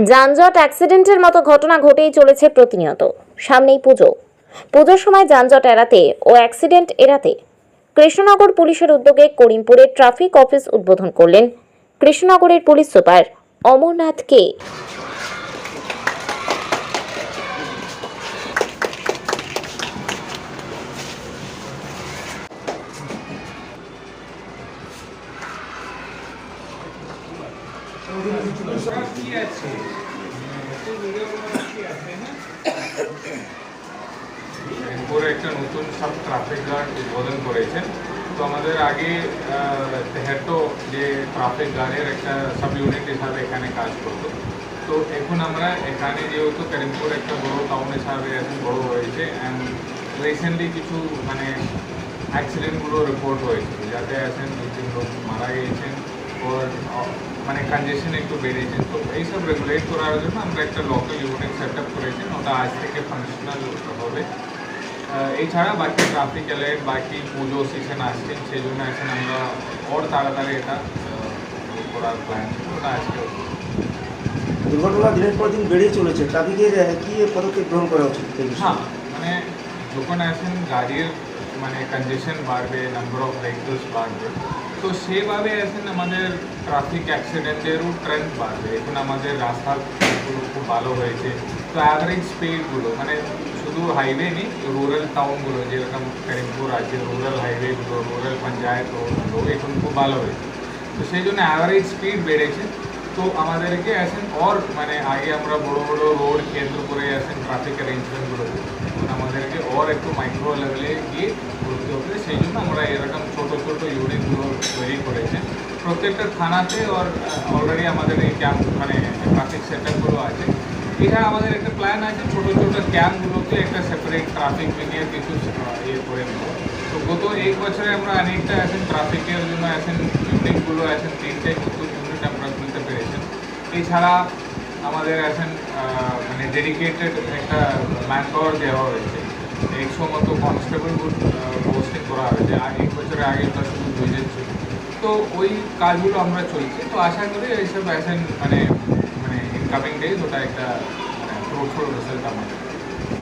যানজট অ্যাক্সিডেন্টের মতো ঘটনা ঘটেই চলেছে প্রতিনিয়ত। সামনেই পুজো। পুজোর সময় যানজট এড়াতে ও অ্যাক্সিডেন্ট এড়াতে কৃষ্ণনগর পুলিশের উদ্যোগে করিমপুরে ট্রাফিক অফিস উদ্বোধন করলেন কৃষ্ণনগরের পুলিশ সুপার অমরনাথ কে। করে একটা নতুন সব ট্রাফিক গার্ড উদ্বোধন করেছেন। তো আমাদের আগে হেটো যে ট্রাফিক গার্ডের একটা সাব ইউনিট হিসাবে এখানে কাজ করতো। তো এখন আমরা এখানে যেহেতু করিমপুর একটা বড় টাউন হিসাবে এখন বড় হয়েছে অ্যান্ড রিসেন্টলি কিছু মানে অ্যাক্সিডেন্টগুলো রিপোর্ট হয়েছে। যাতে আছেন দু তিন লোক মারা গিয়েছেন ওর মানে কনজেশন একটু বেড়েছে তো এইসব রেগুলেট করার জন্য আমরা একটা লোকাল ইউনিট সেট আপ করেছেন ওটা আজ থেকে ফাংশনাল হবে আহ, এছাড়া বাকি ট্রাফিক অ্যালার্ট বাকি পুজো সিজন আসছেন সেই জন্য এখন আমরা ওর তাড়াতাড়ি এটা আহ, করার প্ল্যান ওটা আজকে হচ্ছে। দুর্ঘটনা দিনের পর দিন বেড়েই চলেছে ট্রাফিকের আহ, কি পদক্ষেপ গ্রহণ করা উচিত এই বিষয়ে? হ্যাঁ মানে যখন এখন গাড়ির মানে কনজেশন বাড়বে নাম্বার অফ ভেহিকলস বাড়বে তো সেভাবে এখন আমাদের ট্রাফিক অ্যাক্সিডেন্টেরও ট্রেন্ড বাড়বে। এখন আমাদের রাস্তাগুলো খুব ভালো হয়েছে। তো অ্যাভারেজ স্পিডগুলো মানে শুধু হাইওয়ে নেই রুরাল টাউনগুলো যেরকম করিমপুর আছে রুরাল হাইওয়েগুলো রুরাল পঞ্চায়েত রোডগুলো এখন খুব ভালো হয়েছে। তো সেই জন্য অ্যাভারেজ স্পিড বেড়েছে। তো আমাদেরকে এখন ওর মানে আগে আমরা বড় বড় রোড কেন্দ্র করে এখন ট্রাফিক অ্যারেঞ্জমেন্টগুলো আমাদেরকে ওর একটু মাইক্রো লেভেলে গিয়ে করতে হবে। সেই জন্য আমরা এরকম ছোট ছোট ইউনিটগুলো তৈরি করেছি। প্রত্যেকটা থানাতে ওর অলরেডি আমাদের এই ক্যাম্প মানে ট্রাফিক সেন্টারগুলো আছে। এছাড়া আমাদের একটা প্ল্যান আছে, ছোটো ছোটো ক্যাম্পগুলোতে একটা সেপারেট ট্রাফিক বিনিয়োগ কিছু ইয়ে করে নেব। তো গত এক বছরে আমরা অনেকটা এখন ট্রাফিকের জন্য এখন ইউনিটগুলো এখন তিনটে নতুন ইউনিট আমরা এছাড়া আমাদের এখন মানে ডেডিকেটেড একটা ম্যান পাওয়ার দেওয়া হয়েছে। একশো মতো কনস্টেবল পোস্টিং করা হয়েছে। আর এক বছরের আগে শুধু দুইজন ছিল তো ওই কাজগুলো আমরা চলছি। তো আশা করি এইসব এখন মানে মানে ইনকামিং ডেজ ওটা একটা মানে ফ্রুটফুল রেজাল্ট আমাদের।